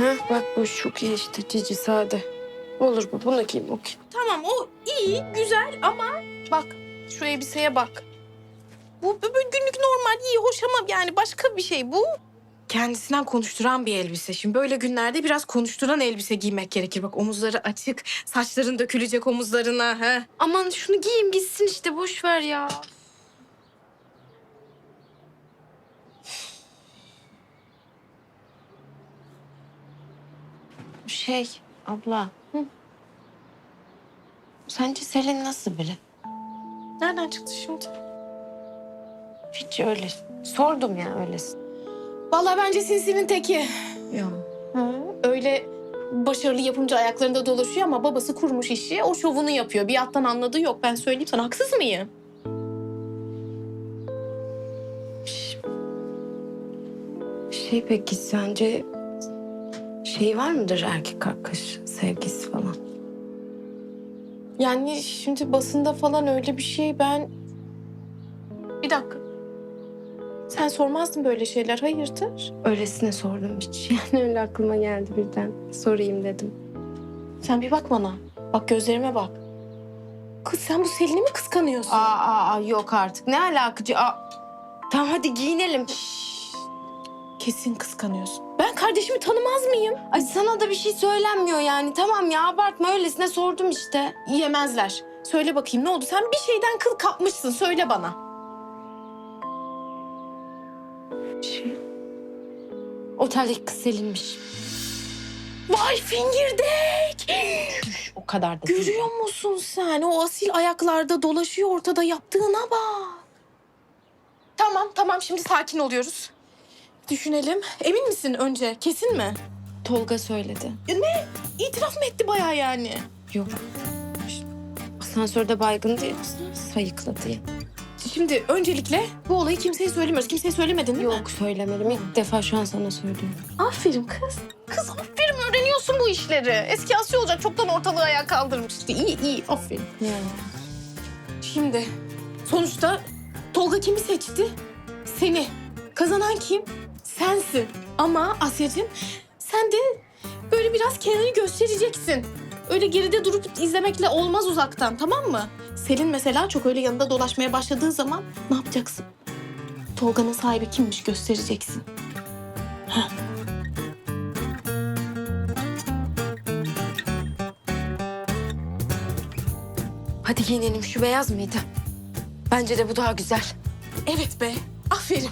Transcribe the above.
Ha, bak bu çok iyi işte cici sade. Olur bu bunu giyeyim okey. Tamam o iyi, güzel ama bak şu elbiseye bak. Bu bu- günlük normal, iyi, hoş ama yani başka bir şey bu. Kendisinden konuşturan bir elbise. Şimdi böyle günlerde biraz konuşturan elbise giymek gerekir. Bak omuzları açık, saçların dökülecek omuzlarına. He. Aman şunu giyeyim gitsin işte boş ver ya. Şey abla. Sence Selin nasıl biri? Nereden çıktı şimdi? Hiç öyle. Sordum ya öylesin. Vallahi bence sinsinin teki. Ya. Öyle başarılı yapımcı ayaklarında dolaşıyor ama babası kurmuş işi. O şovunu yapıyor. Bir alttan anladığı yok. Ben söyleyeyim sana haksız mıyım? Şey peki sence şey var mıdır erkek arkadaş sevgisi falan? Yani şimdi basında falan öyle bir şey ben... Bir dakika. Sen sormazdın böyle şeyler. Hayırdır? Öylesine sordum hiç. Yani öyle aklıma geldi birden. Sorayım dedim. Sen bir bak bana. Bak gözlerime bak. Kız sen bu Selin'i mi kıskanıyorsun? Aa, aa, aa, yok artık. Ne alakacı? Aa. Tamam hadi giyinelim. Kesin kıskanıyorsun. Ben kardeşimi tanımaz mıyım? Ay sana da bir şey söylenmiyor yani. Tamam ya abartma öylesine sordum işte. Yemezler. Söyle bakayım ne oldu? Sen bir şeyden kıl kapmışsın. Söyle bana. Şey. Oteldeki kız Selin'miş. Vay fingirdek! O kadar da değil. Görüyor musun sen? O asil ayaklarda dolaşıyor ortada yaptığına bak. Tamam tamam şimdi sakin oluyoruz. Düşünelim. Emin misin önce? Kesin mi? Tolga söyledi. İtiraf mı etti bayağı yani? Yok. Asansörde baygın diye sayıkladı ya. Şimdi öncelikle bu olayı kimseye söylemiyoruz. Kimseye söylemedin değil mi? Yok söylemedim. İlk defa şu an sana söylüyorum. Aferin kız. Kız aferin öğreniyorsun bu işleri. Eski Asya olacak çoktan ortalığı ayağa kaldırmıştı. İyi iyi aferin. Yani. Şimdi sonuçta Tolga kimi seçti? Seni. Kazanan kim? Sensin. Ama Asya'cığım sen de böyle biraz kendini göstereceksin. Öyle geride durup izlemekle olmaz uzaktan tamam mı? Selin mesela çok öyle yanında dolaşmaya başladığı zaman ne yapacaksın? Tolga'nın sahibi kimmiş göstereceksin. Hadi giyinelim. Şu beyaz mıydı? Bence de bu daha güzel. Evet be aferin.